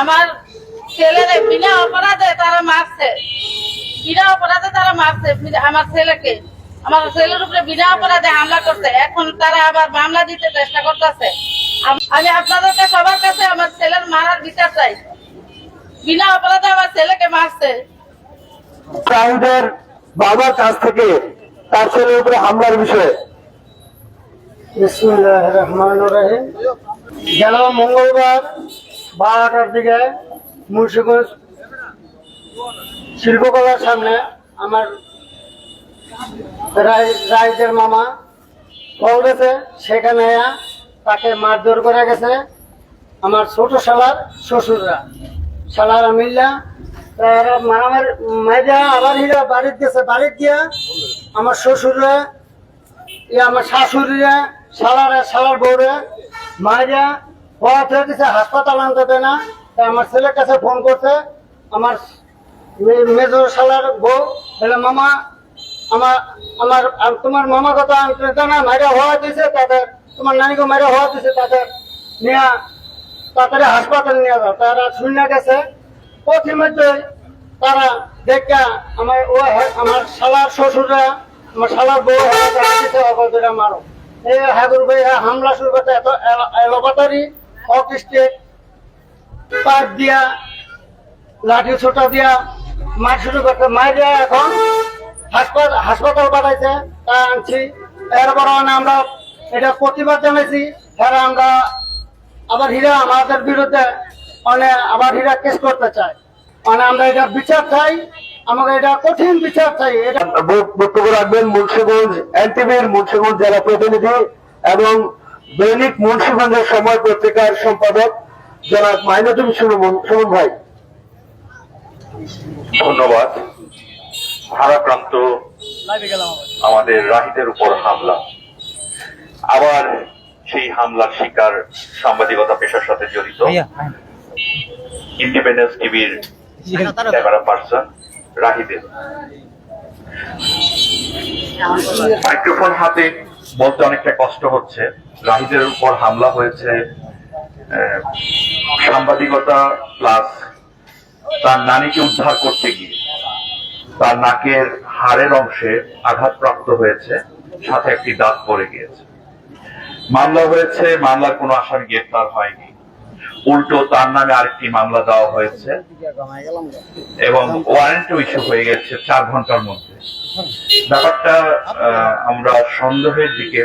আমার ছেলেরে বিনা অপরাধে তারা মারছে। বিনা অপরাধে তারা মারছে আমার ছেলেকে। আমার ছেলের উপরে বিনা অপরাধে হামলা করছে। এখন তারা আবার মামলা দিতে চেষ্টা করতেছে। আমি আপনাদেরকে সবার কাছে আমার ছেলের মারার বিচার চাই। বিনা অপরাধে আমার ছেলেকে মারছে। শাহিদের বাবার কাছ থেকে তার ছেলের উপরে হামলার বিষয়ে। বিসমুল্লাহ রহমান রহিম। গেল মঙ্গলবার বারোটার দিকে মুন্সিগঞ্জ শিল্পকলার সামনে আমার রাই- রাইজের মামা গেছে সেখানে তাকে মারধর করে গেছে। আমার ছোট শালার শ্বশুররা। শালারা মিল্লা, তারা মারামার আবার হিরা বাড়িতে গেছে বাড়িতে গিয়া আমার শ্বশুররা আমার শাশুড়িরা, শালারা, শালার বউরে মায়েরা হওয়া থেকে দিছে, হাসপাতাল আনতে দেয় না। তাই আমার ছেলের কাছে ফোন করছে। আমার মেজর শালার বউ, বলে, মামা, আমার আমার তোমার মামা কথা না মায়েরা হওয়া দিছে তাদের তোমার নানিকে মায়েরা হওয়া দিছে তাদের। নিয়ে, তাড়াতাড়ি হাসপাতাল নিয়ে যাও। তারা শূন্য গেছে। প্রথমে তারা দেখা আমার ও আমার শালার শ্বশুররা, আমার শালার বউ দিতে অবদারা মারো। এই হাগুর ভাই হামলা শুরু করতে এত এলোপাতারি অকিস্টেক পাইপ দিয়া, লাঠি ছোটা দিয়া মার শুরু করতে দিয়া এখন হাসপাতাল হাসপাতাল পাঠাইছে, তা আনছি। এরপর আমরা এটা প্রতিবাদ জানাইছি। এরা আমরা আবার হীরা আমাদের বিরুদ্ধে মানে আবার হীরা কেস করতে চায় মানে আমরা এটা বিচার চাই, আমাকে এটা কঠিন বিচার চাই। এটা বক্তব্য রাখবেন মুন্সিগঞ্জ এনটিভির মুন্সিগঞ্জ জেলা প্রতিনিধি এবং দৈনিক মুন্সিগঞ্জের সময় পত্রিকার সম্পাদক জনাব মাইনুদ্দিন সুমন সুমন ভাই। ধন্যবাদ। ভারাক্রান্ত আমাদের রাহিদের উপর হামলা। আবার সেই হামলার শিকার সাংবাদিকতা পেশার সাথে জড়িত। ইন্ডিপেন্ডেন্স টিভির ক্যামেরা পার্সন রাহিদের মাইক্রোফোন হাতে বলতে অনেকটা কষ্ট হচ্ছে। রাহিদের উপর হামলা হয়েছে সাংবাদিকতা প্লাস তার নানিকে উদ্ধার করতে গিয়ে। তার নাকের হাড়ের অংশে আঘাতপ্রাপ্ত হয়েছে, সাথে একটি দাঁত পড়ে গিয়েছে। মামলা হয়েছে, মামলার কোনো আসামি গ্রেপ্তার হয়নি। উল্টো তার নামে আরেকটি মামলা দেওয়া হয়েছে এবং ওয়ারেন্টও ইস্যু হয়ে গেছে চার ঘণ্টার মধ্যে। ব্যাপারটা আমরা সন্দেহের দিকে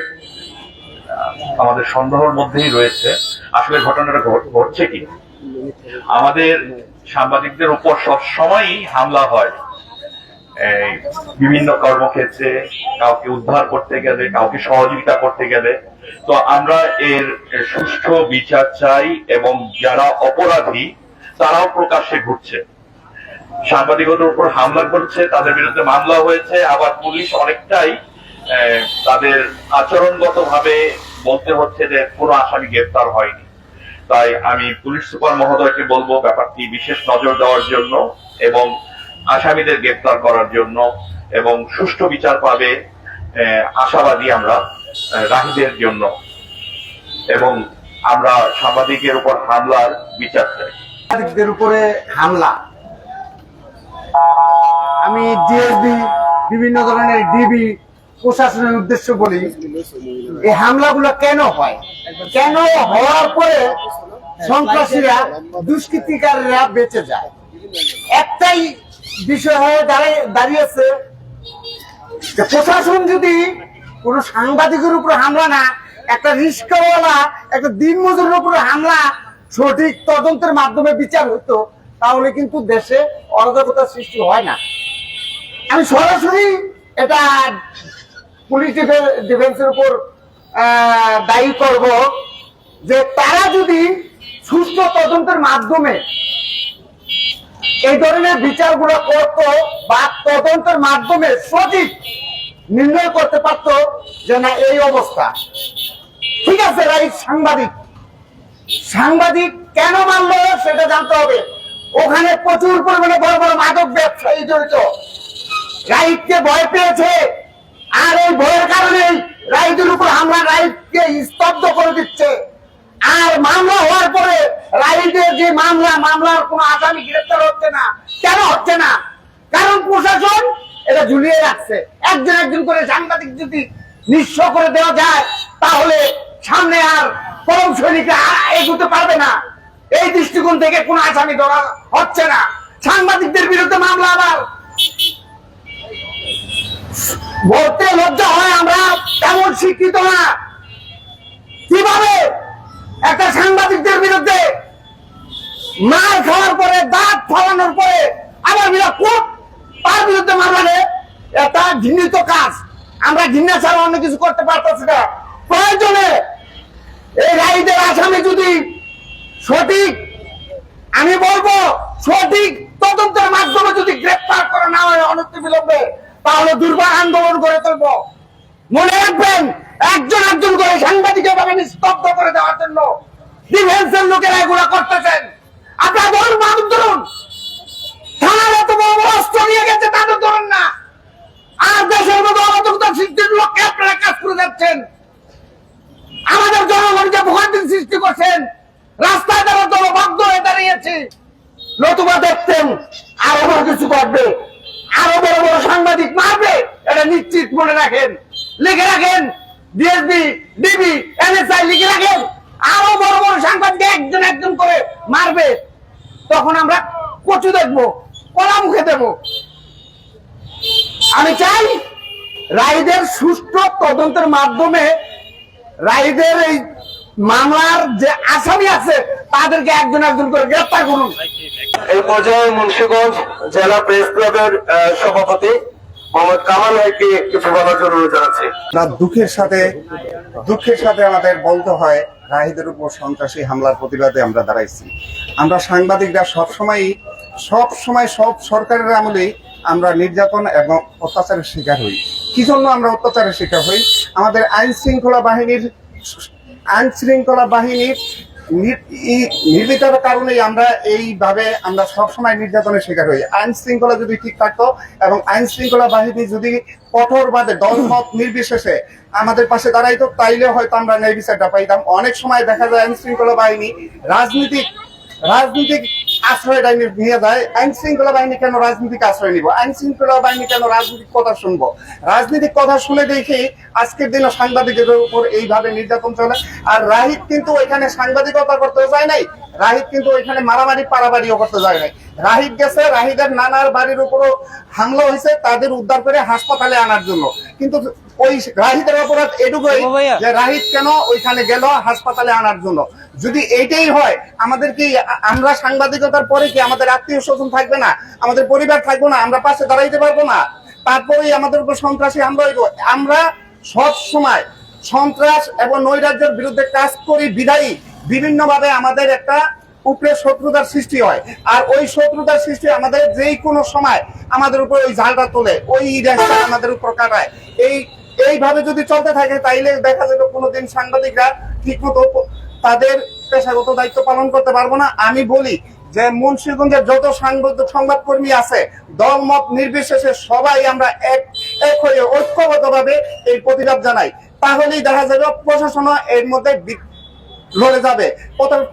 আমাদের সন্দেহের মধ্যেই রয়েছে, আসলে ঘটনাটা ঘটছে কি? আমাদের সাংবাদিকদের উপর সব সময়ই হামলা হয়। বিভিন্ন কর্মক্ষেত্রে কাউকে উদ্ধার করতে গেলে, কাউকে সহযোগিতা করতে গেলে। তো আমরা এর সুষ্ঠু বিচার চাই এবং যারা অপরাধী, তারাও প্রকাশ্যে ঘুরছে। সাংবাদিকতার উপর হামলা করছে, তাদের বিরুদ্ধে মামলা হয়েছে, আবার পুলিশ অনেকটাই তাদের আচরণগত ভাবে বলতে হচ্ছে যে কোনো আসামি গ্রেপ্তার হয়নি। তাই আমি পুলিশ সুপার মহোদয়কে বলব ব্যাপারটি বিশেষ নজর দেওয়ার জন্য এবং আসামিদের গ্রেপ্তার করার জন্য এবং সুষ্ঠু বিচার পাবে আশাবাদী আমরা রাহিদের জন্য। এবং আমরা সাংবাদিকের উপর হামলার বিচার চাই। সাংবাদিকদের উপরে হামলা। আমি ডিএসবি, বিভিন্ন ধরনের ডিবি প্রশাসনের উদ্দেশ্য বলি, এই হামলাগুলো কেন হয়? কেন হওয়ার পরে সন্ত্রাসীরা দুষ্কৃতিকারীরা বেঁচে যায়? একটাই বিষয় হয়ে দাঁড়িয়ে দাঁড়িয়েছে যে প্রশাসন যদি কোনো সাংবাদিকের উপর হামলা না, একটা রিস্কাওয়ালা, একটা দিন দিনমজুরের উপর হামলা সঠিক তদন্তের মাধ্যমে বিচার হতো, তাহলে কিন্তু দেশে অরাজকতা সৃষ্টি হয় না। আমি সরাসরি এটা পুলিশ ডিফেন্সের উপর দায়ী করব যে তারা যদি সুস্থ তদন্তের মাধ্যমে এই ধরনের বিচারগুলো করত বা তদন্তের মাধ্যমে সঠিক নির্ণয় করতে পারত যে না, এই অবস্থা। ঠিক আছে, রাইট, সাংবাদিক। সাংবাদিক কেন মানলো সেটা জানতে হবে। ওখানে প্রচুর পরিমাণে বড় বড় মাদক ব্যবসায়ী জড়িত। রাইটকে ভয় পেয়েছে। আর এই ভয়ের কারণেই রাইটের উপর হামলা রাইটকে স্তব্ধ করে দিচ্ছে। আর মামলা হওয়ার পরে রাইডের যে মামলা, মামলার কোন আসামি গ্রেফতার হচ্ছে না। কেন হচ্ছে না? কারণ প্রশাসন এটা ঝুলিয়ে রাখছে। একজন একজন করে সাংবাদিক যদি নিঃস্ব করে দেওয়া যায়, তাহলে সামনে আর পরম সৈনিকরা এগোতে পারবে না। এই দৃষ্টিকোণ থেকে কোন আসামি ধরা হচ্ছে না। সাংবাদিকদের বিরুদ্ধে মামলা আবার বলতে লজ্জা হয় আমরা, তেমন শিক্ষিত না। কীভাবে একটা সাংবাদিকদের বিরুদ্ধে মার খাওয়ার পরে, দাঁত ফলানোর পরে আবার বিরা কোপ তার বিরুদ্ধে মামলা এটা ঘৃণিত কাজ। আমরা ঘৃণা ছাড়া অন্য কিছু করতে পারতেছি না। প্রয়োজনে এই রাইদের আসামি যদি সঠিক, আমি বলব, সঠিক তদন্তের মাধ্যমে যদি গ্রেফতার করে না হয় অনতি বিলম্বে তাহলে দুর্বার আন্দোলন করে তুলবো। মনে রাখবেন, একজন একজন করে সাংবাদিকের বাগানে স্তব্ধ করে দেওয়ার জন্য ডিফেন্সের লোকেরা এগুলো করতেছেন। ধরুন মানুষ ধরুন। থানার এত বড় অস্ত্র নিয়ে গেছে, তাদের ধরুন না। আর দেশের মতো অরাজকতা সৃষ্টির আপনারা কাজ করে যাচ্ছেন। আমাদের জনগণকে সৃষ্টি করছেন, রাস্তায় তারা দলবদ্ধ হয়ে দাঁড়িয়েছে। নতুবা দেখতেন আরও বড় কিছু করবে আরও বড় বড় সাংবাদিক মারবে। এটা নিশ্চিত মনে রাখেন। লিখে রাখেন। ডিএসবি ডিবি এনএসআই লিখে রাখেন। আরও বড় বড় সাংবাদিক একজন একজন করে মারবে। তখন আমরা কচু দেখব, কলা মুখে দেবো। আমি চাই রাইদের সুষ্ঠু তদন্তের মাধ্যমে রাইদের এই মামলার যে আসামি আছে তাদেরকে একজন একজন করে গ্রেফতার করুন। এই পর্যায়ে মুন্সিগঞ্জ জেলা প্রেস ক্লাবের সভাপতি মোহাম্মদ কামাল ভাইকে কিছু বলার জন্য জানাচ্ছি। না দুঃখের সাথে দুঃখের সাথে আমাদের বলতে হয় রাহিদের উপর সন্ত্রাসী হামলার প্রতিবাদে আমরা দাঁড়াইছি। আমরা সাংবাদিকরা সবসময় সব সময় সব সরকারের আমলেই আমরা নির্যাতন এবং অত্যাচারের শিকার হই। কি জন্য আমরা অত্যাচারের শিকার হই? আমাদের আইন শৃঙ্খলা বাহিনীর আইন শৃঙ্খলা বাহিনীর নির্বিচারের কারণেই আমরা এইভাবে আমরা সবসময় নির্যাতনের শিকার হই। আইন শৃঙ্খলা যদি ঠিক থাকতো এবং আইন শৃঙ্খলা বাহিনী যদি কঠোরভাবে, দলমত নির্বিশেষে আমাদের পাশে দাঁড়াইতো, তাইলে হয়তো আমরা ন্যায় বিচারটা পাইতাম। অনেক সময় দেখা যায় আইন শৃঙ্খলা বাহিনী রাজনীতিক রাজনীতিক আশ্রয় নিয়ে যায় আইন শৃঙ্খলা বাহিনী কেন রাজনীতিক আশ্রয় নিব? আইন শৃঙ্খলা বাহিনী কেন রাজনৈতিক কথা শুনব? রাজনৈতিক কথা শুনে দেখি আজকের দিনে সাংবাদিকদের উপর এইভাবে নির্যাতন চলে। আর রাহিত কিন্তু ওইখানে সাংবাদিকতা করতে যায় নাই। রাহিত কিন্তু ওইখানে মারামারি পারাবাড়িও করতে যায় নাই। রাহিত গেছে রাহিদের নানার বাড়ির উপরও হামলা হয়েছে তাদের উদ্ধার করে হাসপাতালে আনার জন্য। কিন্তু ওই রাহিদের অপরাধ এটুকুই যে রাহিত কেন ওইখানে গেল হাসপাতালে আনার জন্য। যদি এইটাই হয়, আমাদের কি, আমরা সাংবাদিকতার পরে কি আমাদের আত্মীয় স্বজন থাকবে না? আমাদের পরিবার থাকব না? আমরা পাশে দাঁড়াইতে পারব না? তারপরেই আমাদের উপর সন্ত্রাসী হইব। আমরা সব সময় সন্ত্রাস এবং নৈরাজ্যের বিরুদ্ধে কাজ করি, বিদায়ী। বিভিন্ন ভাবে আমাদের একটা উপরে শত্রুতার সৃষ্টি হয়। আর ওই শত্রুতার সৃষ্টি আমাদের যেই কোনো সময় আমাদের উপর ওই জালটা তোলে, ওই রেসটা আমাদের উপর কাটায়। এই, এইভাবে যদি চলতে থাকে, তাইলে দেখা যাবে কোনোদিন সাংবাদিকরা ঠিক মতো তাদের পেশাগত দায়িত্ব পালন করতে পারব না। আমি বলি যে মুন্সিগঞ্জের যত সাংবাদিক, সংবাদকর্মী আছে, দল, মত নির্বিশেষে সবাই আমরা এক এক হয়ে ঐক্যগতভাবে ভাবে এই প্রতিবাদ জানাই। তাহলেই দেখা যাবে প্রশাসন এর মধ্যে লড়ে যাবে।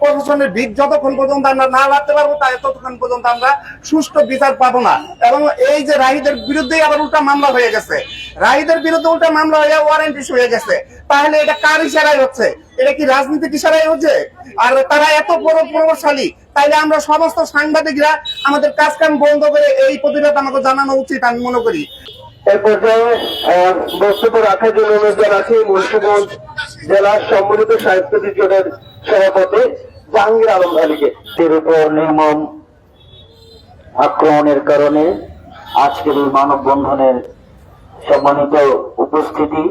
প্রশাসনের ভিত যতক্ষণ পর্যন্ত আমরা না লাড়তে পারব তাই ততক্ষণ পর্যন্ত আমরা সুষ্ঠু বিচার পাবো না। এবং এই যে রাহিদের বিরুদ্ধে আবার উল্টা মামলা হয়ে গেছে। রাহিদের বিরুদ্ধে উল্টা মামলা হয়ে ওয়ারেন্ট ইস্যু হয়ে গেছে। তাহলে এটা কার ইশারায় হচ্ছে? এটা কি রাজনীতিক ইশারায় হচ্ছে? আর তারা এত বড় প্রভাবশালী, তাইলে আমরা সমস্ত সাংবাদিকরা আমাদের কাজ কাম বন্ধ করে এই প্রতিবাদ আমাকে জানানো উচিত, আমি মনে করি। এই পর্যায়ে বক্তব্য রাখার জন্য অনুরোধ জানাচ্ছি মুন্সিগঞ্জ জেলার সম্মিলিত সাহিত্য বিজ্ঞানের সভাপতি জাহাঙ্গীর আলম আলীকে এর উপর নির্মম আক্রমণের কারণে আজকের এই মানববন্ধনের সম্মানিত উপস্থিতি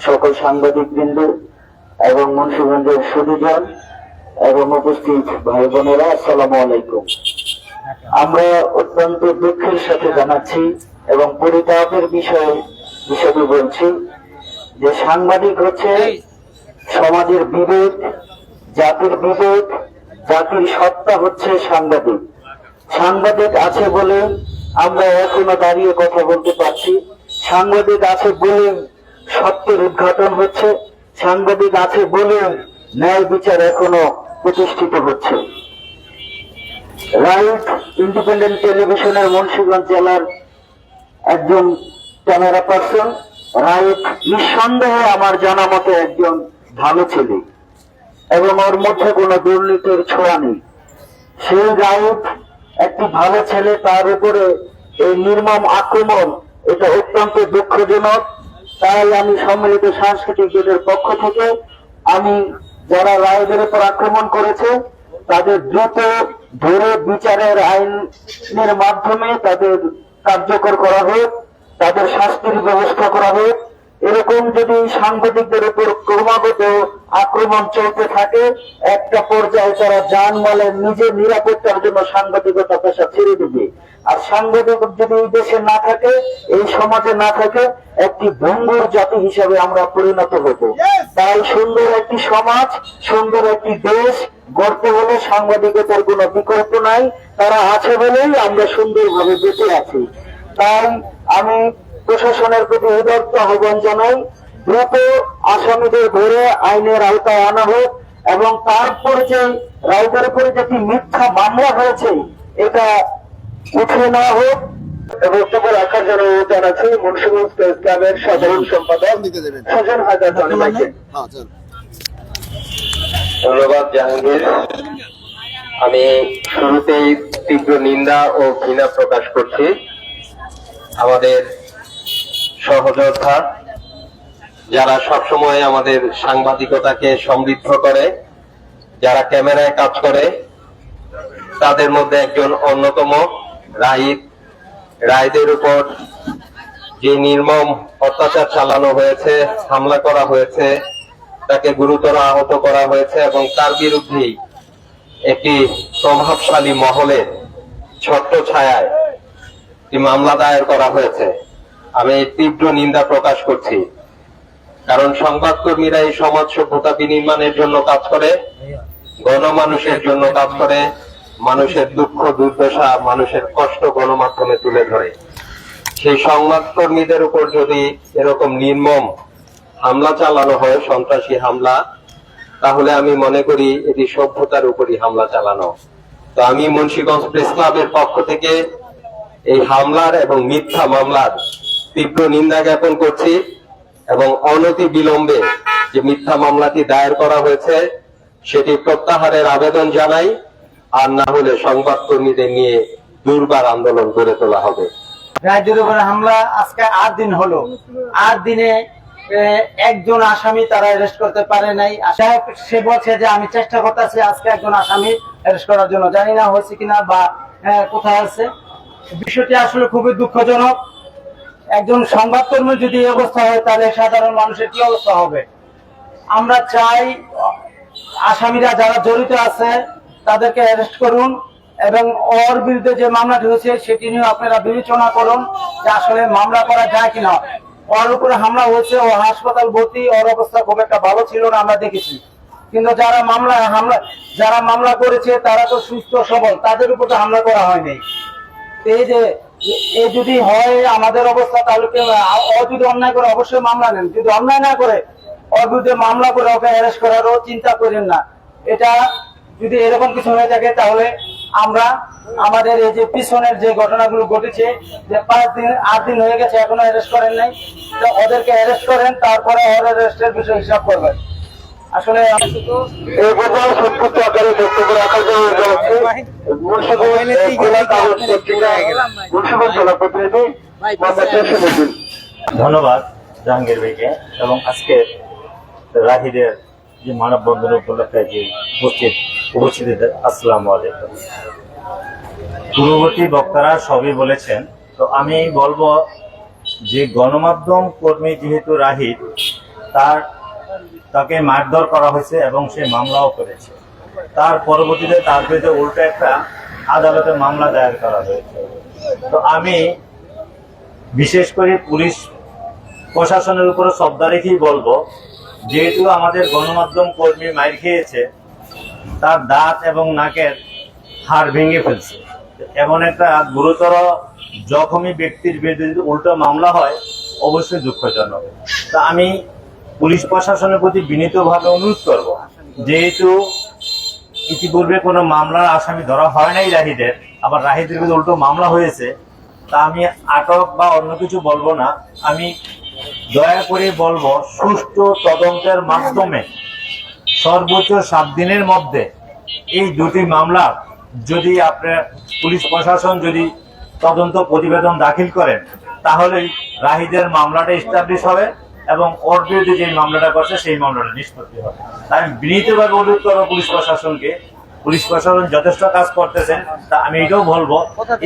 সকল সাংবাদিক বৃন্দ এবং মুন্সিগঞ্জের সুদীজন এবং উপস্থিত ভাই বোনেরা আসসালামু আলাইকুম। আমরা অত্যন্ত দুঃখের সাথে জানাচ্ছি এবং পরিতাপের বিষয় হিসেবে বলছি যে সাংবাদিক হচ্ছে সমাজের বিবেক জাতির বিবেক জাতির সত্তা হচ্ছে সাংবাদিক। সাংবাদিক আছে বলে আমরা এখনও দাঁড়িয়ে কথা বলতে পারছি। সাংবাদিক আছে বলে সত্যের উদ্ঘাটন হচ্ছে। সাংবাদিক আছে বলে ন্যায় বিচার এখনও প্রতিষ্ঠিত হচ্ছে। রাইট ইন্ডিপেন্ডেন্ট টেলিভিশনের মুন্সিগঞ্জ জেলার একজন ক্যামেরা পার্সন, রাইট নিঃসন্দেহে আমার জানা মতে একজন ভালো ছেলে। এবং ওর মধ্যে কোনো দুর্নীতির ছোঁয়া নেই। সেই রাইট একটি ভালো ছেলে তার উপরে এই নির্মম আক্রমণ, এটা অত্যন্ত দুঃখজনক। তাই আমি সম্মিলিত সাংস্কৃতিক জোটের পক্ষ থেকে আমি যারা রায়দের উপর আক্রমণ করেছে, তাদের দ্রুত ধরে বিচারের আইনের মাধ্যমে তাদের কার্যকর করা হোক, তাদের শাস্তির ব্যবস্থা করা হোক। এরকম যদি সাংবাদিকদের উপর ক্রমাগত আক্রমণ চলতে থাকে একটা পর্যায়ে তারা জানমালের নিজের নিরাপত্তার জন্য সাংবাদিকতা পেশা ছেড়ে দেবে। আর সাংবাদিক যদি এই দেশে না থাকে এই সমাজে না থাকে একটি ভঙ্গুর জাতি হিসাবে আমরা পরিণত হব। তাই সুন্দর একটি সমাজ সুন্দর একটি দেশ গড়তে হলে সাংবাদিকতার কোনো বিকল্প নাই। তারা আছে বলেই আমরা সুন্দরভাবে বেঁচে আছি। তাই আমি প্রশাসনের প্রতি উদার্ত আহ্বান জানাই দ্রুত আসামিদের ধরে আইনের আওতায় আনা হোক এবং তারপর যে রায়দের উপরে যেটি মিথ্যা মামলা হয়েছে এটা উঠে নেওয়া হোক। বক্তব্য রাখার জন্য জানাচ্ছি মুন্সিগঞ্জ প্রেস ক্লাবের সাধারণ সম্পাদক সুজন হাজার জনমাইকে ধন্যবাদ জাহাঙ্গীর। আমি শুরুতেই তীব্র নিন্দা ও ঘৃণা প্রকাশ করছি। আমাদের সহযোদ্ধা, যারা সবসময় আমাদের সাংবাদিকতাকে সমৃদ্ধ করে, যারা ক্যামেরায় কাজ করে, তাদের মধ্যে একজন অন্যতম রাইত রায়দের উপর যে নির্মম অত্যাচার চালানো হয়েছে, হামলা করা হয়েছে, তাকে গুরুতর আহত করা হয়েছে এবং তার বিরুদ্ধেই একটি প্রভাবশালী মহলের ছত্র ছায়ায় একটি মামলা দায়ের করা হয়েছে। আমি তীব্র নিন্দা প্রকাশ করছি। কারণ সংবাদকর্মীরা এই সমাজ সভ্যতা বিনির্মাণের জন্য কাজ করে, গণমানুষের জন্য কাজ করে, মানুষের দুঃখ, দুর্দশা, মানুষের কষ্ট গণমাধ্যমে তুলে ধরে। সেই সংবাদকর্মীদের উপর যদি এরকম নির্মম হামলা চালানো হয়, সন্ত্রাসী হামলা, তাহলে আমি মনে করি এটি সভ্যতার উপরই হামলা চালানো। তো আমি মুন্সীগঞ্জ প্রেস ক্লাবের পক্ষ থেকে এই হামলার এবং মিথ্যা মামলার তীব্র নিন্দা জ্ঞাপন করছি এবং অনতি বিলম্বে যে মিথ্যা মামলাটি দায়ের করা হয়েছে, সেটি প্রত্যাহারের আবেদন জানাই, আর না হলে সংবাদকর্মীদের নিয়ে দুর্বার আন্দোলন গড়ে তোলা হবে। রাজ্যের উপরে হামলা আজকে আট দিন হলো। আট দিনে একজন আসামি তারা অ্যারেস্ট করতে পারে নাই। সে বলছে যে আমি চেষ্টা করতেছি আজকে একজন আসামি অ্যারেস্ট করার জন্য। জানি না হয়েছে কিনা বা কোথায় আছে। বিষয়টি আসলে খুবই দুঃখজনক। একজন সংবাদকর্মী যদি এই অবস্থা হয়, তাহলে সাধারণ মানুষের কি অবস্থা হবে? আমরা চাই, আসামিরা যারা জড়িত আছে, তাদেরকে অ্যারেস্ট করুন এবং ওর বিরুদ্ধে যে মামলাটি হয়েছে সেটি নিয়ে আপনারা বিবেচনা করুন যে আসলে মামলা করা যায় কিনা। ওর উপরে হামলা হয়েছে, ও হাসপাতাল ভর্তি, ওর অবস্থা খুব একটা ভালো ছিল না, আমরা দেখেছি। কিন্তু যারা মামলা, হামলা, যারা মামলা করেছে, তারা তো সুস্থ, সবল, তাদের উপর তো হামলা করা হয়নি। এই যে এ যদি হয় আমাদের অবস্থা, তাহলে ও যদি অন্যায় করে, অবশ্যই মামলা নেন। যদি অন্যায় না করে ওর বিরুদ্ধে মামলা করে, ওকে অ্যারেস্ট করারও চিন্তা করেন না। এটা যদি এরকম কিছু হয়ে থাকে, তাহলে আমরা আমাদের এই যে পিছনের যে ঘটনাগুলো ঘটেছে, যে পাঁচ দিন, আট দিন হয়ে গেছে, এখনও অ্যারেস্ট করেন নাই। ওদেরকে অ্যারেস্ট করেন, তারপরে ওর অ্যারেস্টের বিষয়ে হিসাব করবেন। আসলে এই পর্যায়ে সংক্ষিপ্ত আকারে বক্তব্য রাখার জন্য জানাচ্ছি মুন্সিগঞ্জ জেলা কাগজ পত্রিকা মুন্সিগঞ্জ জেলা প্রতিনিধি ধন্যবাদ জাহাঙ্গীর ভাইকে এবং আজকে রাহিদের যে মানববন্ধন উপলক্ষে যে উপস্থিত উপস্থিতিদের আসসালামু আলাইকুম। পূর্ববর্তী বক্তারা সবই বলেছেন তো আমি বলব যে গণমাধ্যম কর্মী যেহেতু রাহিদ তার তাকে মারধর করা হয়েছে এবং সে মামলাও করেছে। তার পরবর্তীতে তার বিরুদ্ধে উল্টো একটা আদালতে মামলা দায়ের করা হয়েছে। তো আমি বিশেষ করে পুলিশ প্রশাসনের উপরে শ্রদ্ধা রেখেই বলব, যেহেতু আমাদের গণমাধ্যম কর্মী মাইর খেয়েছে, তার দাঁত এবং নাকের হাড় ভেঙে ফেলছে। এমন একটা গুরুতর জখমী ব্যক্তির বিরুদ্ধে যদি উল্টো মামলা হয়, অবশ্যই দুঃখজনক। তা আমি পুলিশ প্রশাসনের প্রতি বিনীতভাবে অনুরোধ করব, যেহেতু ইতিপূর্বে কোনো মামলার আসামি ধরা হয় নাই রাহিদের, আবার রাহিদের বিরুদ্ধে উল্টো মামলা হয়েছে, তা আমি আটক বা অন্য কিছু বলব না। আমি দয়া করে বলব, সুষ্ঠু তদন্তের মাধ্যমে সর্বোচ্চ সাত দিনের মধ্যে এই দুটি মামলা যদি আপনার পুলিশ প্রশাসন যদি তদন্ত প্রতিবেদন দাখিল করেন তাহলে রাহিদের মামলাটা এস্টাবলিশ হবে। এবং ওর বিরুদ্ধে যে মামলাটা করছে, সেই মামলাটা নিষ্পত্তি হবে। আমি বিনীতভাবে অনুরোধ করব পুলিশ প্রশাসনকে। পুলিশ প্রশাসন যথেষ্ট কাজ করতেছেন, তা আমি এটাও বলব,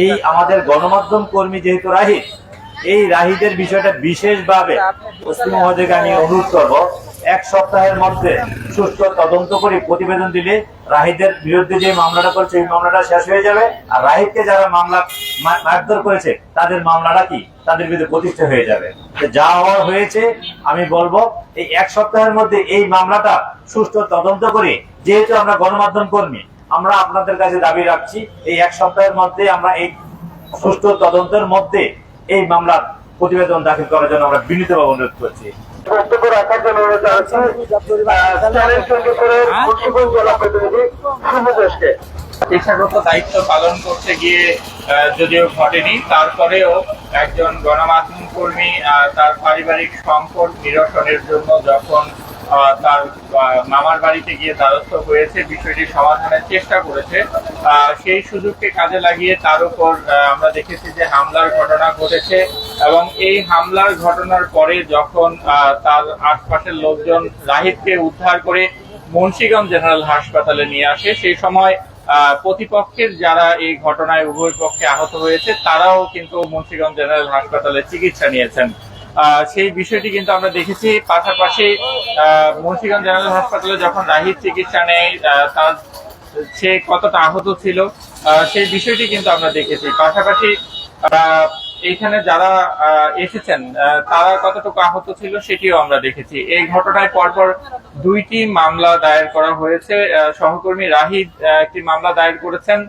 এই আমাদের গণমাধ্যম কর্মী যেহেতু রাহিদ এই রাহিদের বিষয়টা বিশেষভাবে পশ্চিমবঙ্গ মহোদয়কে আমি অনুরোধ করব এক সপ্তাহের মধ্যে সুষ্ঠু তদন্ত করে প্রতিবেদন দিলে রাহিদের বিরুদ্ধে যে মামলাটা করেছে, এই মামলাটা শেষ হয়ে যাবে। আর রাহিদকে যারা মামলা মারধর করেছে, তাদের মামলাটা কি? তাদের বিরুদ্ধে প্রতিষ্ঠা হয়ে যাবে। যা হওয়ার হয়েছে, আমি বলব, এই এক সপ্তাহের মধ্যে এই মামলাটা সুষ্ঠু তদন্ত করে, যেহেতু আমরা গণমাধ্যম কর্মী, আমরা আপনাদের কাছে দাবি রাখছি, এই এক সপ্তাহের মধ্যে আমরা এই সুষ্ঠু তদন্তের মধ্যে এই মামলার প্রতিবেদন দাখিল করার জন্য আমরা বিনীতভাবে অনুরোধ করছি। বক্তব্য রাখার জন্য অনুরোধ জানাচ্ছি চ্যানেল টোয়েন্টি ফোরের মুন্সিগঞ্জ জেলা প্রতিনিধি শুভ ঘোষকে পেশাগত দায়িত্ব পালন করতে গিয়ে যদিও ঘটেনি তারপরেও একজন গণমাধ্যম কর্মী তার পারিবারিক সংকট নিরসনের জন্য যখন তার মামার বাড়িতে গিয়ে দ্বারস্থ হয়েছে, বিষয়টি সমাধানের চেষ্টা করেছে। সেই সুযোগকে কাজে লাগিয়ে তার উপর আমরা দেখেছি যে হামলার ঘটনা ঘটেছে এবং এই হামলার ঘটনার পরে যখন তার আশপাশের লোকজন রাহিদকে উদ্ধার করে মুন্সিগঞ্জ জেনারেল হাসপাতালে নিয়ে আসে, সেই সময় প্রতিপক্ষের যারা এই ঘটনায় উভয় পক্ষে আহত হয়েছে, তারাও কিন্তু মুন্সিগঞ্জ জেনারেল হাসপাতালে চিকিৎসা নিয়েছেন। সেই বিষয়টি কিন্তু আমরা দেখেছি। পাশাপাশি মুন্সিগঞ্জ জেনারেল হাসপাতালে যখন রাহিদ চিকিৎসা নেয় তার সে কতটা আহত ছিল সেই বিষয়টি কিন্তু আমরা দেখেছি। পাশাপাশি এইখানে যারা এসেছেন তারা কতটুকু আহত ছিল সেটিও আমরা দেখেছি। এই ঘটনায় পরপর দুইটি মামলা দায়ের করা হয়েছে। সহকর্মী রাহিদ একটি মামলা দায়ের করেছেন।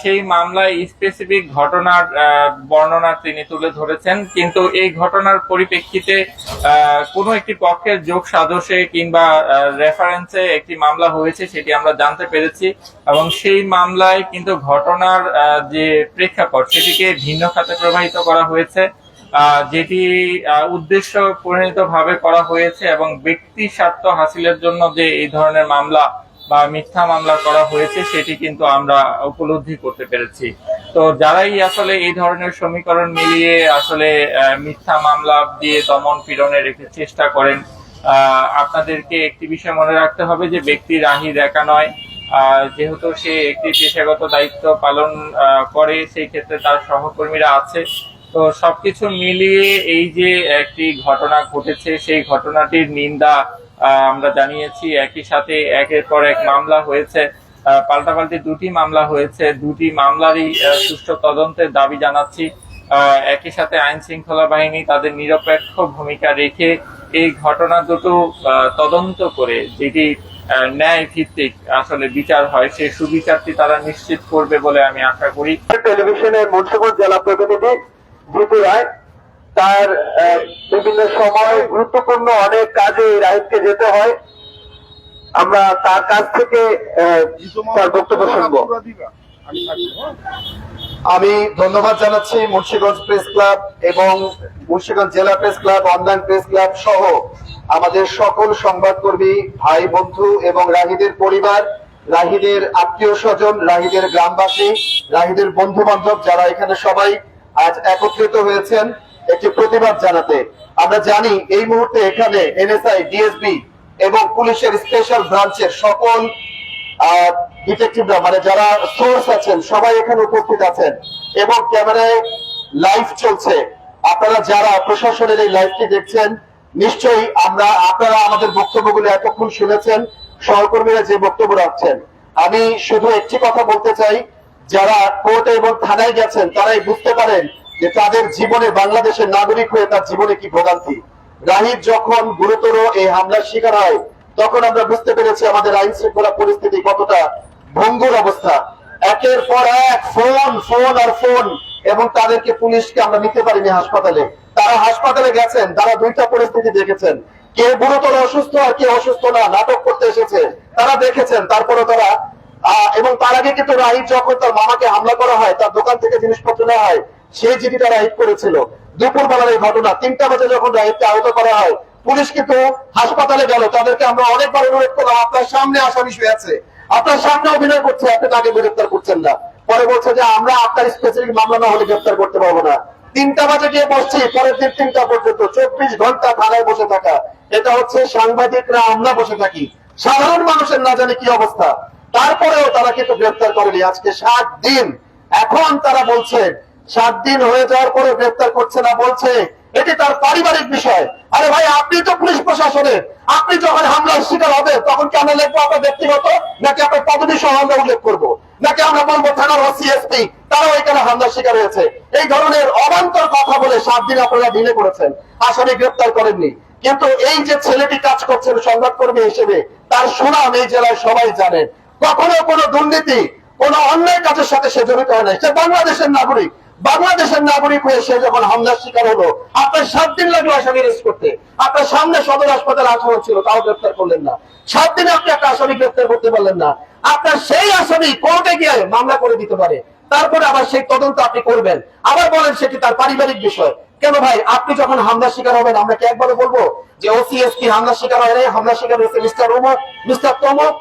সেই মামলায় স্পেসিফিক ঘটনার বর্ণনা তিনি তুলে ধরেছেন। কিন্তু এই ঘটনার পরিপ্রেক্ষিতে কোনো একটি পক্ষের যোগ সাদসে কিংবা রেফারেন্সে একটি মামলা হয়েছে সেটি আমরা জানতে পেরেছি। এবং সেই মামলায় কিন্তু ঘটনার যে প্রেক্ষাপট, সেটিকে ভিন্ন খাতে প্রবাহিত করা হয়েছে। যেটি উদ্দেশ্য পরিণত ভাবে করা হয়েছে এবং ব্যক্তি স্বার্থ হাসিলের জন্য যে এই ধরনের মামলা বা মিথ্যা মামলা করা হয়েছে, সেটি কিন্তু আমরা উপলব্ধি করতে পেরেছি। তো যারাই আসলে এই ধরনের সমীকরণ মিলিয়ে আসলে মিথ্যা মামলা দিয়ে দমন পীড়নের একটি চেষ্টা করেন আপনাদেরকে একটি বিষয় মনে রাখতে হবে যে ব্যক্তি রাহি একা নয়। যেহেতু সে একটি পেশাগত দায়িত্ব পালন করে, সেই ক্ষেত্রে তার সহকর্মীরা আছে। তো সবকিছু মিলিয়ে এই যে একটি ঘটনা ঘটেছে, সেই ঘটনাটির নিন্দা আমরা জানিয়েছি একই সাথে একের পর এক মামলা হয়েছে। পাল্টাপাল্টি দুটি মামলা হয়েছে। দুটি মামলারই সুষ্ঠু তদন্তের দাবি জানাচ্ছি। একই সাথে আইন শৃঙ্খলা বাহিনী তাদের নিরপেক্ষ ভূমিকা রেখে এই ঘটনা দুটো তদন্ত করে যেটি ন্যায় ভিত্তিক আসলে বিচার হয় সেই সুবিচারটি তারা নিশ্চিত করবে বলে আমি আশা করি। টেলিভিশনের মুন্সিগঞ্জ জেলা প্রতিনিধি রায় তার বিভিন্ন সময় গুরুত্বপূর্ণ অনেক কাজে রাহিদকে যেতে হয়। আমরা তার কাছ থেকে তার বক্তব্য শুনব। আমি ধন্যবাদ জানাচ্ছি মুন্সিগঞ্জ প্রেস ক্লাব এবং মুন্সিগঞ্জ জেলা press club, online press club সহ আমাদের সকল সংবাদকর্মী, ভাই বন্ধু এবং রাহিদের পরিবার, রাহিদের আত্মীয় স্বজন, রাহিদের গ্রামবাসী, রাহিদের বন্ধু বান্ধব যারা এখানে সবাই আজ একত্রিত হয়েছেন। একটি প্রতিবাদ জানাতে। আমরা জানি এই মুহূর্তে এখানে এনএসআই ডিএসবি এবং পুলিশের স্পেশাল ব্রাঞ্চের সকল ডিটেকটিভরা মানে যারা সোর্স আছেন, সবাই এখানে উপস্থিত আছেন এবং ক্যামেরায় লাইভ চলছে। আপনারা যারা প্রশাসনের এই লাইভটি দেখছেন, নিশ্চয়ই আমরা, আপনারা আমাদের বক্তব্যগুলো এতক্ষণ শুনেছেন, সহকর্মীরা যে বক্তব্য রাখছেন। আমি শুধু একটি কথা বলতে চাই, যারা কোর্টে এবং থানায় গেছেন, তারাই বুঝতে পারেন যে তাদের জীবনে বাংলাদেশের নাগরিক হয়ে তার জীবনে কি ভোগান্তি? রাহিদ যখন গুরুতর এই হামলার শিকার হয়, তখন আমরা বুঝতে পেরেছি আমাদের আইন শৃঙ্খলা পরিস্থিতি কতটা ভঙ্গুর অবস্থা। একের পর এক ফোন ফোন আর ফোন, এবং তাদেরকে পুলিশকে আমরা নিতে পারিনি হাসপাতালে। তারা হাসপাতালে গেছেন, তারা দুইটা পরিস্থিতি দেখেছেন। কে গুরুতর অসুস্থ আর কে অসুস্থ না, নাটক করতে এসেছে, তারা দেখেছেন। তারপরে তারা এবং তার আগে কিন্তু রাহিব যখন তার মামাকে হামলা করা হয়, তার দোকান থেকে জিনিসপত্র নেওয়া হয় সেই জিডিটা রাহিব করেছিল। দুপুর বেলার এই ঘটনা, তিনটা বাজে যখন রাহিবকে আহত করা হয়, পুলিশ কিন্তু হাসপাতালে গেল। তাদেরকে আমরা অনেকবার অনুরোধ করলাম, আপনার সামনে আসামি শুয়ে আছে। আপনার সামনে অভিনয় করছে, আপনি তাকে গ্রেফতার করছেন না। পরে বলছে যে, আমরা আপনার স্পেসিফিক মামলা না হলে গ্রেফতার করতে পারব না। তিনটা বাজে গিয়ে বসছি, পরের দিন তিনটা পর্যন্ত। চব্বিশ ঘণ্টা থানায় বসে থাকা। এটা হচ্ছে সাংবাদিকরা, আমরা বসে থাকি। সাধারণ মানুষের না জানে কি অবস্থা। তারপরেও তারা কিন্তু গ্রেফতার করেনি। আজকে সাত দিন। এখন তারা বলছে সাত দিন হয়ে যাওয়ার পরে গ্রেফতার করছে না, বলছে এটি তার পারিবারিক বিষয়। আরে ভাই, আপনি তো পুলিশ প্রশাসনের, আপনি যখন হামলার শিকার হবে তখন কি আমরা লিখব আপনার ব্যক্তিগত, নাকি আপনার পদবী সহ আমরা উল্লেখ করব? নাকি আমরা বলব থানার সিএসপি, তারাও এখানে হামলার শিকার হয়েছে? এই ধরনের অবান্তর কথা বলে সাত দিন আপনারা ঢিলে করেছেন আসামি গ্রেপ্তার করেননি। কিন্তু এই যে ছেলেটি কাজ করছেন সংবাদকর্মী হিসেবে, তার সুনাম এই জেলায় সবাই জানেন কখনো কোনো দুর্নীতি, কোন অন্যায় কাজের সাথে সে জড়িত হয় না সে বাংলাদেশের নাগরিক। বাংলাদেশের নাগরিক হয়ে সে যখন হামলার শিকার হলো, আপনার সাত দিন লাগল আসামি রেস্ট করতে। আপনার সামনে সদর হাসপাতাল আচরণ ছিল, তাও গ্রেফতার করলেন না। সাত দিনে আপনি একটা আসামি গ্রেফতার করতে পারলেন না। আপনার সেই আসামি কোর্টে গিয়ে মামলা করে দিতে পারে। তারপরে আবার সেই তদন্ত আপনি করবেন। আবার বলেন সেটি তার পারিবারিক বিষয়। কেন ভাই, আপনি যখন হামলার শিকার হবেন, আমরা কি একবারও বলব যে ওসিএসপি হামলার শিকার হয় হামলার শিকার হয়েছে মিস্টার অমুক মিস্টার তমুক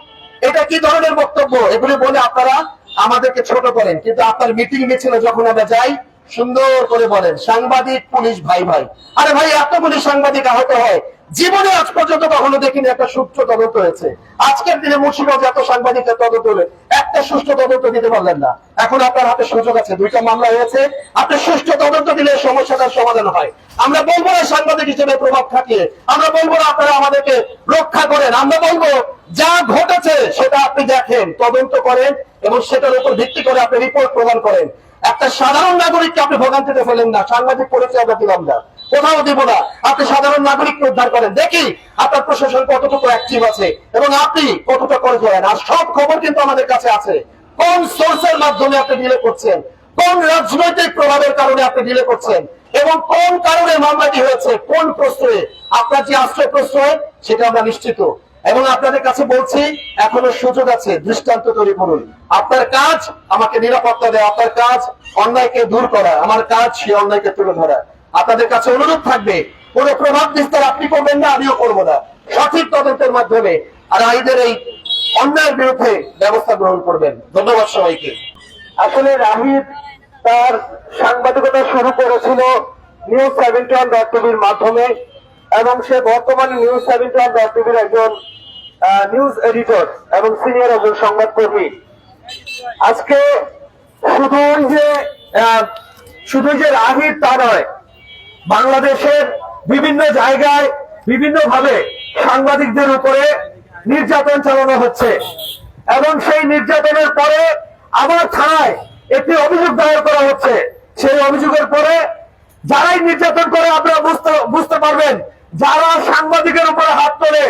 এটা কি ধরনের বক্তব্য? এগুলি বলে আপনারা আমাদেরকে ছোট করেন, কিন্তু আপনার মিটিং মিছিলে যখন আমরা যাই, সুন্দর করে বলেন, সাংবাদিক, পুলিশ, ভাই ভাই। আরে ভাই এতগুলি সাংবাদিক আহত হয়। জীবনে আজ পর্যন্ত কখনো দেখিনি একটা সুষ্ঠু তদন্ত হয়েছে। আজকের দিনে মুর্শিদাবাদ এত সাংবাদিকের তদন্ত হলে। একটা সুষ্ঠু তদন্ত দিতে পারলেন না। এখন আপনার হাতে সুযোগ আছে, দুইটা মামলা হয়েছে। আপনি সুষ্ঠু তদন্ত দিলে সমস্যাটার সমাধান হয়। আমরা বলব না সাংবাদিক হিসেবে প্রভাব খাটিয়ে। আমরা বলব না আপনারা আমাদেরকে রক্ষা করেন। আমরা বলব, যা ঘটেছে, সেটা আপনি দেখেন, তদন্ত করেন। এবং সেটার উপর ভিত্তি করে আপনি রিপোর্ট প্রদান করেন। একটা সাধারণ নাগরিককে আপনি ভোগান্তিতে ফেলেন না। সাংবাদিক পরিচয় আমরা দিলাম না কোথাও দিব না। আপনি সাধারণ নাগরিককে উদ্ধার করেন। দেখি আপনার প্রশাসন কতটুকু অ্যাক্টিভ আছে এবং আপনি কতটা করে করেন আর সব খবর কিন্তু আমাদের কাছে আছে। কোন সোর্সের মাধ্যমে আপনি ডিলে করছেন? কোন রাজনৈতিক প্রভাবের কারণে আপনি ডিলে করছেন? এবং কোন কারণে মামলাটি হয়েছে? কোন প্রশ্রয়ে? আপনার যে আশ্রয় প্রশ্রয় সেটা আমরা নিশ্চিত। এবং আপনাদের কাছে বলছি, এখনও সুযোগ আছে, দৃষ্টান্ত তৈরি করুন। আপনার কাজ আমাকে নিরাপত্তা দেওয়া আপনার কাজ অন্যায়কে দূর করা আমার কাজ সেই অন্যায়কে তুলে ধরা আপনাদের কাছে অনুরোধ থাকবে, কোন প্রভাব বিস্তার আপনি করবেন না, আমিও করব না। সঠিক তদন্তের মাধ্যমে আর আইদের এই অন্যায়ের বিরুদ্ধে ব্যবস্থা গ্রহণ করবেন। ধন্যবাদ সবাইকে। আসলে রাহিদ তার সাংবাদিকতা শুরু করেছিল নিউজ সেভেন্টি ওয়ান ডট টিভির মাধ্যমে। এবং সে বর্তমানে নিউজ সেভেন্টি ওয়ান ডট টিভির একজন নিউজ এডিটর এবং সিনিয়র একজন সংবাদকর্মী। আজকে শুধুই যে শুধু যে রাহিদ তা নয়, বাংলাদেশের বিভিন্ন জায়গায় বিভিন্ন ভাবে সাংবাদিকদের উপরে নির্যাতন চালানো হচ্ছে। এবং সেই নির্যাতনের পরে আবার থানায় একটি অভিযোগ দায়ের করা হচ্ছে। সেই অভিযোগের পরে যারাই নির্যাতন করে আপনারা বুঝতে বুঝতে পারবেন যারা সাংবাদিকের উপরে হাত তোলে,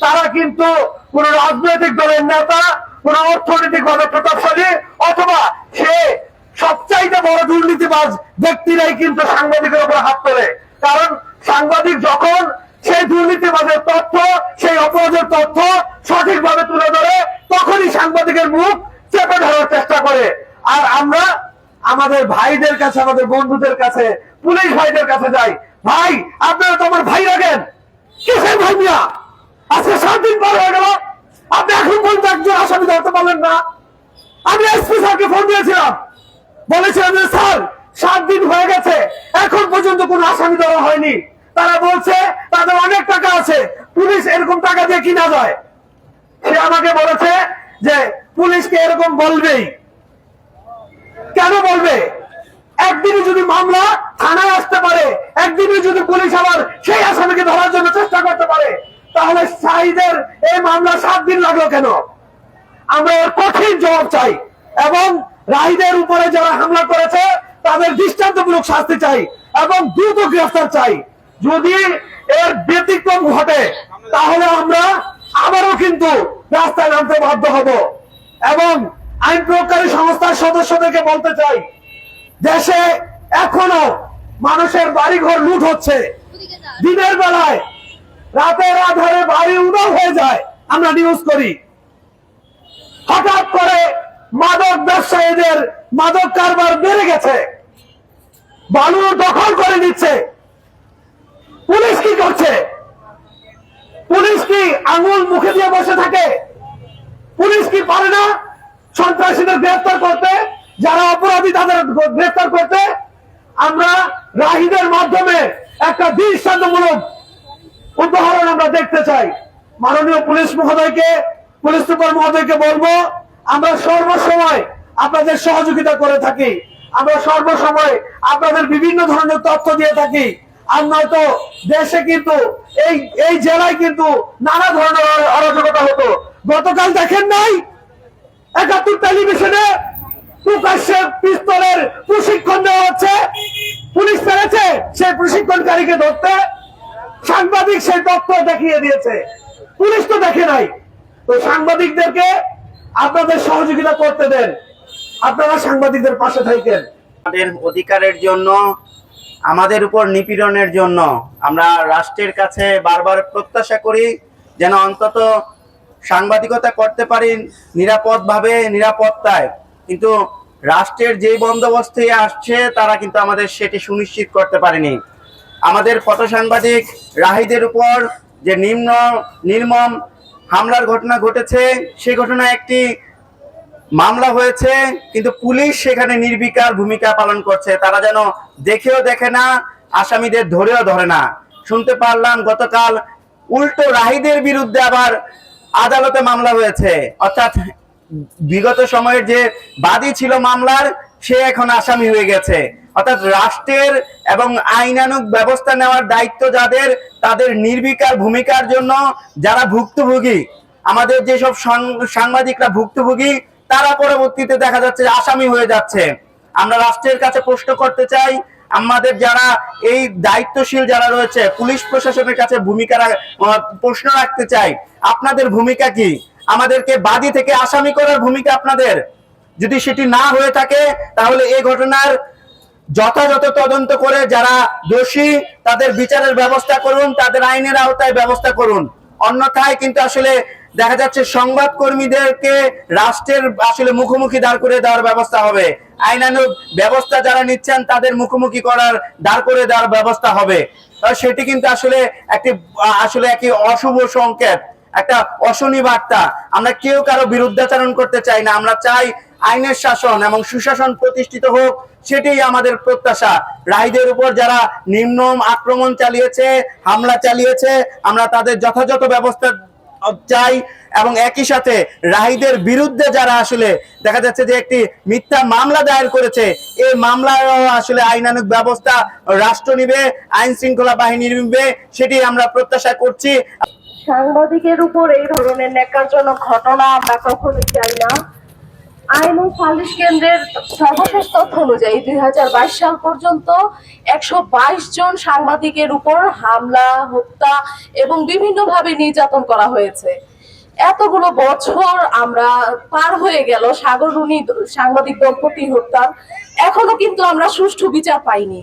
তারা কিন্তু কোন রাজনৈতিক দলের নেতা, কোন অর্থনৈতিক ভাবে প্রতাপশালী অথবা সে সবচাইতে বড় দুর্নীতিবাজ ব্যক্তিরাই কিন্তু সাংবাদিকের উপর হাত তোলে। কারণ সাংবাদিক যখন সেই দুর্নীতিবাজের তথ্য, সেই অপরাধের তথ্য সঠিকভাবে তুলে ধরে, তখনই সাংবাদিকের মুখ চেপে ধরার চেষ্টা করে। আর আমরা আমাদের ভাইদের কাছে, আমাদের বন্ধুদের কাছে, পুলিশ ভাইদের কাছে যাই। ভাই আপনারা তো আমার ভাই রাখেন। কিসের ভাই মিয়া? আজকে সাত দিন পর হয়ে গেল। আপনি এখন পর্যন্ত একজন আসামি ধরতে পারলেন না। আমি এসপি স্যারকে ফোন দিয়েছিলাম। বলেছিলাম যে, স্যার, সাত দিন হয়ে গেছে। এখন পর্যন্ত কোন আসামি ধরা হয়নি। তারা বলছে, তাদের অনেক টাকা আছে। পুলিশ এরকম টাকা দিয়ে কিনা যায়? সে আমাকে বলেছে যে, পুলিশকে এরকম বলবেই। কেন বলবে? একদিনে যদি মামলা থানায় আসতে পারে, একদিনে যদি পুলিশ আবার সেই আসামিকে ধরার জন্য চেষ্টা করতে পারে, তাহলে শাহিদের এই মামলা সাত দিন লাগল কেন? আমরা এর কঠিন জবাব চাই এবং রাহিদের উপরে যারা হামলা করেছে, তাদের দৃষ্টান্তমূলক শাস্তি চাই এবং দ্রুত গ্রেফতার চাই। যদি এর ব্যতিক্রম ঘটে, তাহলে আমরা আবারও কিন্তু রাস্তায় নামতে বাধ্য হব এবং আইন প্রয়োগকারী সংস্থার সদস্যদেরকে বলতে চাই দেশে এখনও মানুষের বাড়িঘর লুট হচ্ছে। দিনের বেলায় রাতের আধারে বাড়ি উদাও হয়ে যায়, আমরা নিউজ করি। হঠাৎ করে মাদক ব্যবসায়ীদের মাদক কারবার বেড়ে গেছে। বালু দখল করে নিচ্ছে। পুলিশ কি করছে? পুলিশ কি আঙুল মুখে দিয়ে বসে থাকে? পুলিশ কি পারে না সন্ত্রাসীদের গ্রেফতার করতে? যারা অপরাধী তাদের গ্রেফতার করতে আমরা রাহিদের মাধ্যমে একটা দৃষ্টান্তমূলক উদাহরণ আমরা দেখতে চাই। মাননীয় পুলিশ মহোদয়কে, পুলিশ সুপার মহোদয়কে বলব, আমরা সর্বসময় আপনাদের সহযোগিতা করে থাকি। আমরা সর্বসময় আপনাদের বিভিন্ন ধরনের তথ্য দিয়ে থাকি। আর নয়তো দেশে কিন্তু এই এই জেলায় কিন্তু নানা ধরনের অরা- অরাজকতা হতো। গতকাল দেখেন নাই, একাত্তর টেলিভিশনে প্রকাশ্যে পিস্তলের প্রশিক্ষণ দেওয়া হচ্ছে। পুলিশ পেরেছে সেই প্রশিক্ষণকারীকে ধরতে। সাংবাদিক সেই তথ্য দেখিয়ে দিয়েছে। পুলিশ তো দেখে নাই। তো সাংবাদিকদেরকে আপনাদের সহযোগিতা করতে দেন। আপনারা সাংবাদিকদের পাশে থাকেন। আমাদের অধিকারের জন্য, আমাদের উপর নিপীড়নের জন্য আমরা রাষ্ট্রের কাছে বারবার প্রত্যাশা করি যেন অন্তত সাংবাদিকতা করতে পারি নিরাপদভাবে, নিরাপত্তায়। কিন্তু রাষ্ট্রের যে বন্দোবস্তে আসছে, তারা কিন্তু আমাদের সেটি সুনিশ্চিত করতে পারেনি। আমাদের ফটো সাংবাদিক রাহিদের উপর যে নিম্ন, নির্মম হামলার ঘটনা ঘটেছে সেই ঘটনা একটি মামলা হয়েছে, কিন্তু পুলিশ সেখানে নির্বিকার ভূমিকা পালন করছে। তারা যেন দেখেও দেখে না, আসামিদের ধরেও ধরে না। শুনতে পারলাম গতকাল উল্টো রাহিদের বিরুদ্ধে আবার আদালতে মামলা হয়েছে। অর্থাৎ বিগত সময়ের যে বাদী ছিল মামলার, সে এখন আসামি হয়ে গেছে। অর্থাৎ রাষ্ট্রের এবং আইনানুগ ব্যবস্থা নেওয়ার দায়িত্ব যাদের, তাদের নির্বিকার ভূমিকার জন্য যারা ভুক্তভোগী, আমাদের যেসব সাংবাদিকরা ভুক্তভোগী, তারা পরবর্তীতে দেখা যাচ্ছে আসামি হয়ে যাচ্ছে। আমরা রাষ্ট্রের কাছে প্রশ্ন করতে চাই, আমাদের যারা এই দায়িত্বশীল যারা রয়েছে, পুলিশ প্রশাসনের কাছে ভূমিকা প্রশ্ন রাখতে চাই, আপনাদের ভূমিকা কি? আমাদেরকে বাদী থেকে আসামি করার ভূমিকা আপনাদের। যদি সেটি না হয়ে থাকে, তাহলে এই ঘটনার যথাযথ তদন্ত করে যারা দোষী, তাদের বিচারের ব্যবস্থা করুন, তাদের আইনের আওতায় ব্যবস্থা করুন। অন্যথায় কিন্তু আসলে দেখা যাচ্ছে সংবাদ কর্মীদেরকে রাষ্ট্রের আসলে মুখোমুখি দাঁড় করে দেওয়ার ব্যবস্থা হবে। আইনানুগ ব্যবস্থা যারা নিচ্ছেন, তাদের মুখোমুখি করার দাঁড় করে দেওয়ার ব্যবস্থা হবে। সেটি কিন্তু আসলে একটি আসলে একটি অশুভ সংকেত। একটা অশনি বার্তা। আমরা কেউ কারও বিরুদ্ধাচরণ করতে চাই না। আমরা চাই আইনের শাসন এবং সুশাসন প্রতিষ্ঠিত হোক, সেটাই আমাদের প্রত্যাশা। রাহিদের উপর যারা নিম্ন আক্রমণ চালিয়েছে, হামলা চালিয়েছে, আমরা তাদের যথাযথ ব্যবস্থা চাই এবং একই সাথে রাহিদের বিরুদ্ধে যারা আসলে দেখা যাচ্ছে যে একটি মিথ্যা মামলা দায়ের করেছে, এই মামলায় আসলে আইনানুগ ব্যবস্থা রাষ্ট্র নিবে আইন শৃঙ্খলা বাহিনী নিবে সেটি আমরা প্রত্যাশা করছি। সাংবাদিকের উপর এই ধরনের ন্যাক্কারজনক ঘটনা আমরা কখনোই চাই না। আইন ও সালিশ কেন্দ্রের সর্বশেষ তথ্য অনুযায়ী দু হাজার বাইশ সাল পর্যন্ত একশো বাইশ জন সাংবাদিকের উপর হামলা, হত্যা এবং বিভিন্নভাবে নির্যাতন করা হয়েছে। এতগুলো বছর আমরা পার হয়ে গেল সাগররুনি সাংবাদিক দম্পতি হত্যার। এখনও কিন্তু আমরা সুষ্ঠু বিচার পাইনি।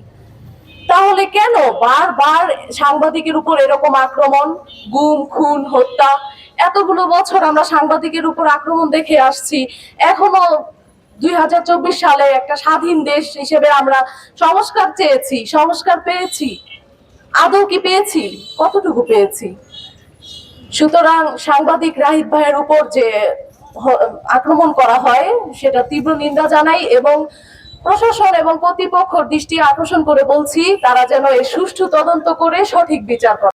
তাহলে কেন বারবার সাংবাদিকের উপর এরকম আক্রমণ, গুম, খুন, হত্যা, এতগুলো বছর আমরা সাংবাদিকের উপর আক্রমণ দেখে আসছি। এখনও দুই হাজার চব্বিশ সালে একটা স্বাধীন দেশ হিসেবে আমরা সংস্কার চেয়েছি, সংস্কার পেয়েছি। আদৌ কি পেয়েছি? কতটুকু পেয়েছি? সুতরাং সাংবাদিক রাহিদ ভাইয়ের উপর যে আক্রমণ করা হয়, সেটা তীব্র নিন্দা জানাই এবং প্রশাসন এবং কর্তৃপক্ষ দৃষ্টি আকর্ষণ করে বলছি, তারা যেন এই সুষ্ঠু তদন্ত করে সঠিক বিচার করে।